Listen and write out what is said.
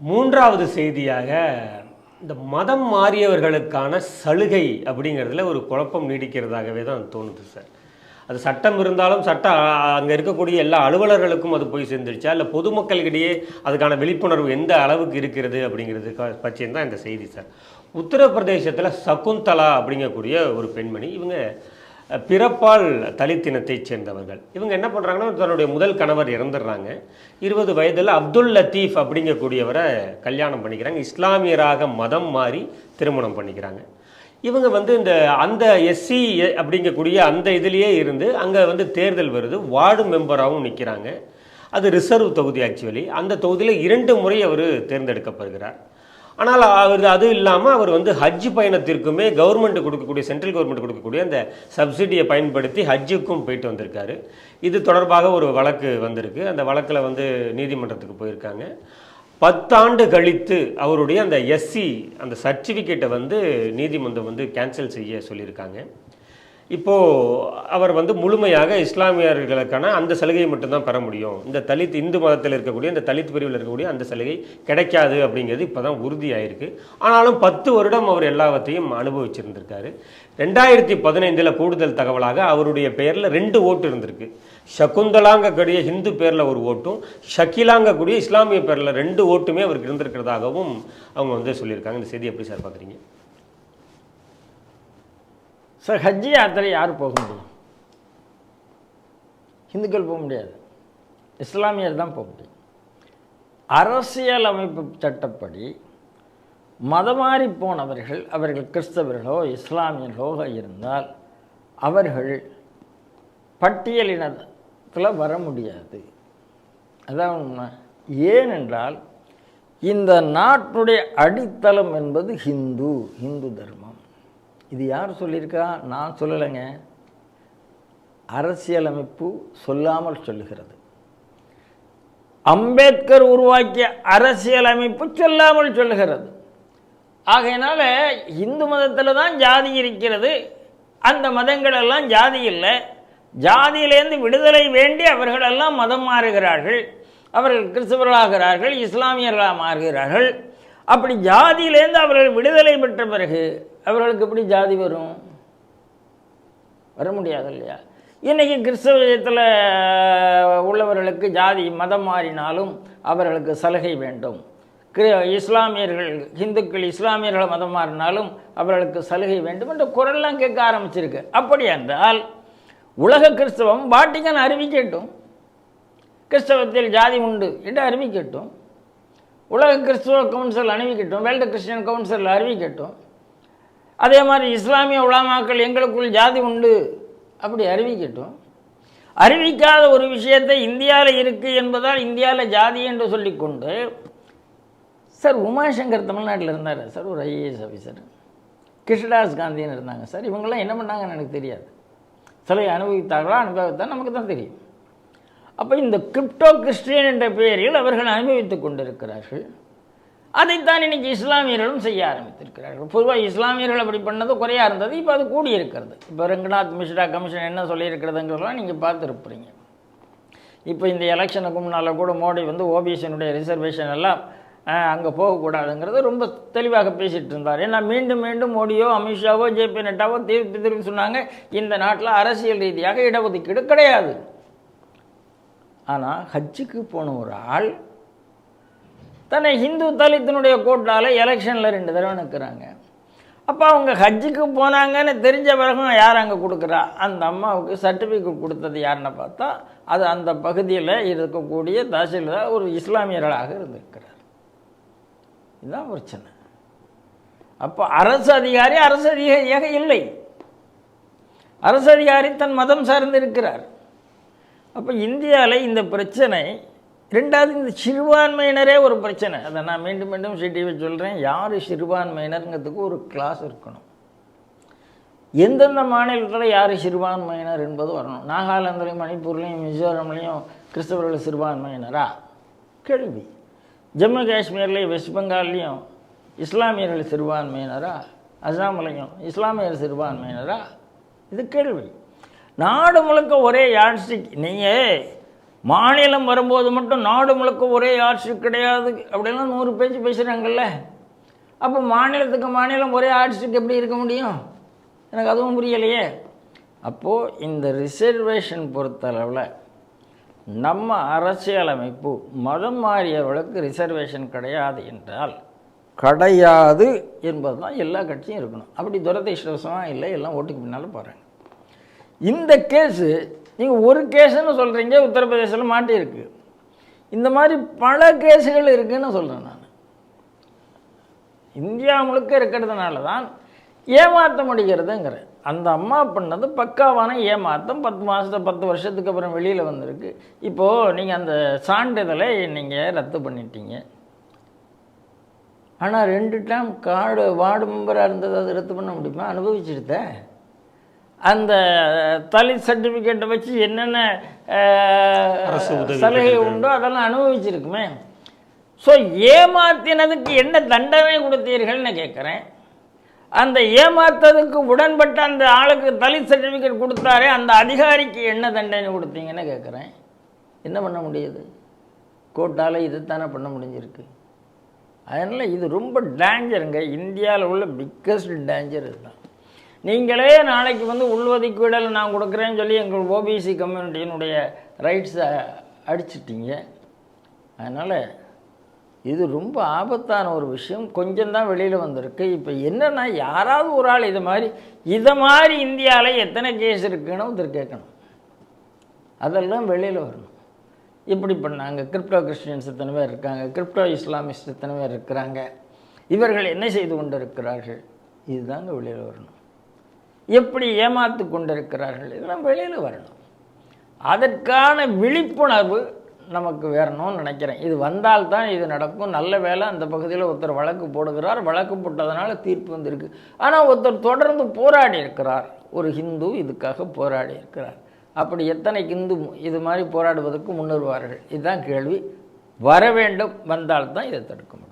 மூன்றாவது செய்தியாக இந்த மதம் மாறியவர்களுக்கான சலுகை அப்படிங்கிறதுல ஒரு குழப்பம் நீடிக்கிறதாகவே தான் தோணுது சார். அது சட்டம் இருந்தாலும் சட்டம் அங்கே இருக்கக்கூடிய எல்லா அலுவலர்களுக்கும் அது போய் சேர்ந்துருச்சா? இல்லை பொதுமக்களுக்கிடையே அதுக்கான விழிப்புணர்வு எந்த அளவுக்கு இருக்கிறது அப்படிங்கிறது பற்றியும் தான் இந்த செய்தி சார். உத்தரப்பிரதேசத்தில் சகுந்தலா அப்படிங்கக்கூடிய ஒரு பெண்மணி இவங்க பிறப்பால் தலித்தினத்தைச் சேர்ந்தவர்கள். இவங்க என்ன பண்ணுறாங்கன்னா தன்னுடைய முதல் கணவர் இறந்துடுறாங்க. இருபது வயதில் அப்துல் லத்தீஃப் அப்படிங்கக்கூடியவரை கல்யாணம் பண்ணிக்கிறாங்க. இஸ்லாமியராக மதம் மாறி திருமணம் பண்ணிக்கிறாங்க. இவங்க வந்து இந்த அந்த எஸ்சி அப்படிங்கக்கூடிய அந்த இதுலேயே இருந்து அங்கே வந்து தேர்தல் வருது. வார்டு மெம்பராகவும் நிற்கிறாங்க அது ரிசர்வ் தொகுதி ஆக்சுவலி அந்த தொகுதியில் இரண்டு முறை அவர் தேர்ந்தெடுக்கப்படுகிறார். ஆனால் அவர் அது இல்லாமல் அவர் வந்து ஹஜ் பயணத்திற்குமே கவர்மெண்ட் கொடுக்கக்கூடிய சென்ட்ரல் கவர்மெண்ட் கொடுக்கக்கூடிய அந்த சப்சிடியை பயன்படுத்தி ஹஜ்ஜுக்கும் போயிட்டு வந்திருக்காரு. இது தொடர்பாக ஒரு வழக்கு வந்திருக்கு. அந்த வழக்கில் வந்து நீதிமன்றத்துக்கு போயிருக்காங்க. பத்தாண்டு கழித்து அவருடைய அந்த எஸ்சி அந்த சர்டிஃபிகேட்டை வந்து நீதிமன்றம் வந்து கேன்சல் செய்ய சொல்லியிருக்காங்க. இப்போது அவர் வந்து முழுமையாக இஸ்லாமியர்களுக்கான அந்த சலுகையை மட்டும்தான் பெற முடியும். இந்த தலித் இந்து மதத்தில் இருக்கக்கூடிய இந்த தலித் பிரிவில் இருக்கக்கூடிய அந்த சலுகை கிடைக்காது அப்படிங்கிறது இப்போ தான் உறுதியாயிருக்கு. ஆனாலும் பத்து வருடம் அவர் எல்லாவற்றையும் அனுபவிச்சிருந்திருக்காரு. ரெண்டாயிரத்தி பதினைந்தில் கூடுதல் தகவலாக அவருடைய பெயரில் ரெண்டு ஓட்டு இருந்திருக்கு. சகுந்தலாங்கக்கூடிய ஹிந்து பேரில் ஒரு ஓட்டும் ஷக்கிலாங்கக்கூடிய இஸ்லாமிய பேரில் ரெண்டு ஓட்டுமே அவருக்கு இருந்திருக்கிறதாகவும் அவங்க வந்து சொல்லியிருக்காங்க. இந்த செய்தி எப்படி சார் பார்க்குறீங்க சார் ஹஜ்ஜி யாத்திரை யார் போக முடியும். இந்துக்கள் போக முடியாது. இஸ்லாமியர் தான் போக முடியும். அரசியல் அமைப்பு சட்டப்படி மதமாறி போனவர்கள் அவர்கள் கிறிஸ்தவர்களோ இஸ்லாமியர்களோ இருந்தால் அவர்கள் பட்டியலினத்தில் வர முடியாது. அதான் உண்மை. ஏனென்றால் இந்த நாட்டுடைய அடித்தளம் என்பது ஹிந்து ஹிந்து தர்மம். இது யார் சொல்லியிருக்கா? நான் சொல்லலைங்க. அரசியலமைப்பு சொல்லாமல் சொல்லுகிறது. அம்பேத்கர் உருவாக்கிய அரசியலமைப்பு சொல்லாமல் சொல்லுகிறது. ஆகையினால இந்து மதத்தில் தான் ஜாதி இருக்கிறது. அந்த மதங்களெல்லாம் ஜாதி இல்லை. ஜாதியிலேருந்து விடுதலை வேண்டி அவர்களெல்லாம் மதம் மாறுகிறார்கள். அவர்கள் கிறிஸ்தவர்களாகிறார்கள் இஸ்லாமியர்களாக மாறுகிறார்கள். அப்படி ஜாதியிலேருந்து அவர்கள் விடுதலை பெற்ற பிறகு அவர்களுக்கு எப்படி ஜாதி வரும்? வர முடியாது இல்லையா? இன்றைக்கி கிறிஸ்தவத்தில் உள்ளவர்களுக்கு ஜாதி மதம் மாறினாலும் அவர்களுக்கு சலுகை வேண்டும். இஸ்லாமியர்கள் இந்துக்கள் இஸ்லாமியர்கள் மதம் மாறினாலும் அவர்களுக்கு சலுகை வேண்டும் என்ற குரல்லாம் கேட்க ஆரம்பிச்சிருக்கு. அப்படி என்றால் உலக கிறிஸ்தவம் வாட்டிக்கன் அறிவிக்கட்டும் கிறிஸ்தவத்தில் ஜாதி உண்டு என்று அறிவிக்கட்டும் உலக கிறிஸ்துவ கவுன்சில் அறிவிக்கட்டும் வேர்ல்டு கிறிஸ்டியன் கவுன்சில் அறிவிக்கட்டும் அதே மாதிரி இஸ்லாமிய உலாமாக்கள் எங்களுக்குள் ஜாதி உண்டு அப்படி அறிவிக்கட்டும். அறிவிக்காத ஒரு விஷயத்தை இந்தியாவில் இருக்குது என்பதால் இந்தியாவில் ஜாதி என்று சொல்லிக்கொண்டு சார் உமாசங்கர் தமிழ்நாட்டில் இருந்தார். சார் ஒரு ஐஏஎஸ் ஆஃபீஸர் கிருஷ்ணதாஸ் காந்தின்னு இருந்தாங்க. சார் இவங்கெல்லாம் என்ன பண்ணாங்கன்னு எனக்கு தெரியாது. சிலை அனுபவித்தார்களா? அனுபவித்தால் நமக்கு தான் தெரியும். அப்போ இந்த கிரிப்டோ கிறிஸ்டியன் என்ற பெயரில் அவர்கள் அனுபவித்துக் கொண்டிருக்கிறார்கள். அதைத்தான் இன்னைக்கு இஸ்லாமியர்களும் செய்ய ஆரம்பித்திருக்கிறார்கள். பொதுவாக இஸ்லாமியர்கள் அப்படி பண்ணது குறையாக இருந்தது இப்போ அது கூடி இருக்கிறது. இப்போ ரங்கநாத் மிஸ்ரா கமிஷன் என்ன சொல்லியிருக்கிறதுங்கிறதெல்லாம் நீங்கள் பார்த்துருப்பீங்க. இப்போ இந்த எலெக்ஷனுக்கு முன்னால் கூட மோடி வந்து ஓபிஎஸ்னுடைய ரிசர்வேஷன் எல்லாம் அங்கே போகக்கூடாதுங்கிறது ரொம்ப தெளிவாக பேசிகிட்டு இருந்தார். ஏன்னா மீண்டும் மீண்டும் மோடியோ அமித்ஷாவோ ஜேபி நட்டாவோ திருப்பி திருப்பி சொன்னாங்க இந்த நாட்டில் அரசியல் ரீதியாக இடஒதுக்கீடு கிடையாது. ஆனால் ஹஜ்ஜுக்கு போன ஒரு ஆள் தன்னை ஹிந்து தலித்தினுடைய கோட்டால் எலெக்ஷனில் ரெண்டு தடவை நிற்கிறாங்க அப்போ அவங்க ஹஜ்ஜுக்கு போனாங்கன்னு தெரிஞ்ச பிறகும் யார் அங்கே கொடுக்குறா? அந்த அம்மாவுக்கு சர்டிஃபிகேட் கொடுத்தது யாருன்னு பார்த்தா அது அந்த பகுதியில் இருக்கக்கூடிய தாசில்தார் ஒரு இஸ்லாமியர்களாக இருந்திருக்கிறார். இதுதான் பிரச்சனை. அப்போ அரசு அதிகாரி அரசு அதிகாரியாக இல்லை. அரசு அதிகாரி தன் மதம் சார்ந்து இருக்கிறார். அப்போ இந்தியாவில் இந்த பிரச்சனை ரெண்டாவது இந்த சிறுபான்மையினரே ஒரு பிரச்சனை. அதை நான் மீண்டும் மீண்டும் சிடிவி சொல்கிறேன் யார் சிறுபான்மையினருங்கிறதுக்கு ஒரு கிளாஸ் இருக்கணும். எந்தெந்த மாநிலத்தில் யார் சிறுபான்மையினர் என்பது வரணும். நாகாலாந்துலேயும் மணிப்பூர்லேயும் மிசோரம்லேயும் கிறிஸ்தவர்கள் சிறுபான்மையினரா? கேள்வி. ஜம்மு காஷ்மீர்லேயும் வெஸ்ட் பெங்கால்லையும் இஸ்லாமியர்கள் சிறுபான்மையினரா? அசாம்லையும் இஸ்லாமியர் சிறுபான்மையினரா? இது கேள்வி. நாடு முழுக்க ஒரே யாழ்ஸ்டிக் நீங்கள் மாநிலம் வரும்போது மட்டும் நாடு முழுக்க ஒரே ஆட்சி கிடையாது அப்படிலாம் நூறு பேச்சு பேசுகிறாங்கல்ல அப்போ மாநிலத்துக்கு மாநிலம் ஒரே ஆட்சிக்கு எப்படி இருக்க முடியும்? எனக்கு அதுவும் புரியலையே. அப்போது இந்த ரிசர்வேஷன் பொறுத்தளவில் நம்ம அரசியலமைப்பு மதம் மாறியவர்களுக்கு ரிசர்வேஷன் கிடையாது என்றால் கிடையாது என்பது தான் எல்லா கட்சியும் இருக்கணும். அப்படி துரதிருஷ்டவசமாக இல்லை எல்லாம் ஓட்டுக்கு பின்னால் போகிறாங்க இந்த கேஸு நீங்கள் ஒரு கேஸுன்னு சொல்கிறீங்க உத்தரப்பிரதேசத்தில் மாட்டியிருக்கு இந்த மாதிரி பல கேஸுகள் இருக்குதுன்னு சொல்கிறேன் நான். இந்தியா முழுக்க இருக்கிறதுனால தான் ஏமாற்ற முடிகிறதுங்கிறேன் அந்த அம்மா பண்ணது பக்காவான ஏமாத்தம் பத்து மாதத்து பத்து வருஷத்துக்கு அப்புறம் வெளியில் வந்திருக்கு. இப்போது நீங்கள் அந்த சான்றிதழை நீங்கள் ரத்து பண்ணிட்டீங்க. ஆனால் ரெண்டு டைம் கார்டு வார்டு மெம்பராக இருந்தது அது ரத்து பண்ண முடியுமா? அனுபவிச்சிருத்த அந்த தலித் சர்டிஃபிகேட்டை வச்சு என்னென்ன சலுகை. உண்டோ அதெல்லாம் அனுபவிச்சிருக்குமே. ஸோ ஏமாத்தினதுக்கு என்ன தண்டனை கொடுத்தீர்கள்னு கேட்குறேன் அந்த ஏமாத்ததுக்கு உடன்பட்ட அந்த ஆளுக்கு தலித் சர்டிஃபிகேட் கொடுத்தாரே அந்த அதிகாரிக்கு என்ன தண்டனை கொடுத்தீங்கன்னு கேட்குறேன் என்ன பண்ண முடியுது? கோர்ட்டால் இதுதானே பண்ண முடிஞ்சிருக்கு. அதனால் இது ரொம்ப டேஞ்சருங்க இந்தியாவில் உள்ள பிக்கஸ்ட் டேஞ்சர் இதுதான். நீங்களே நாளைக்கு வந்து உள்ஒதுக்கீடல் நான் கொடுக்குறேன்னு சொல்லி எங்கள் ஓபிசி கம்யூனிட்டியினுடைய ரைட்ஸை அடிச்சிட்டிங்க. அதனால் இது ரொம்ப ஆபத்தான ஒரு விஷயம். கொஞ்சம் தான் வெளியில் வந்திருக்கு. இப்போ என்னென்னா யாராவது ஒரு ஆள் இது மாதிரி இதை மாதிரி இந்தியாவில் எத்தனை கேஸ் இருக்குன்னு ஒருத்தர் கேட்கணும். அதெல்லாம் வெளியில் வரணும். இப்படி பண்ணாங்க. கிரிப்டோ கிறிஸ்டியன்ஸ் எத்தனை பேர் இருக்காங்க? கிரிப்டோ இஸ்லாமிஸ்ட் எத்தனை பேர் இருக்கிறாங்க? இவர்கள் என்ன செய்து கொண்டு இருக்கிறார்கள் இதுதாங்க வெளியில் வரணும். எப்படி ஏமாத்து கொண்டிருக்கிறார்கள்? இதெல்லாம் வெளியில் வரணும். அதற்கான விழிப்புணர்வு நமக்கு வரணும்னு நினைக்கிறேன். இது வந்தால்தான் இது நடக்கும். நல்ல வேளை அந்த பகுதியில் ஒருத்தர் வழக்கு போடுகிறார். வழக்கு போட்டதுனால தீர்ப்பு வந்திருக்கு. ஆனால் ஒருத்தர் தொடர்ந்து போராடி இருக்கிறார். ஒரு ஹிந்து இதுக்காக போராடி இருக்கிறார். அப்படி எத்தனை ஹிந்து இது மாதிரி போராடுவதற்கு முன்னுருவார்கள்? இதுதான் கேள்வி. வர வேண்டும் வந்தால்தான் இதை தடுக்க முடியும்.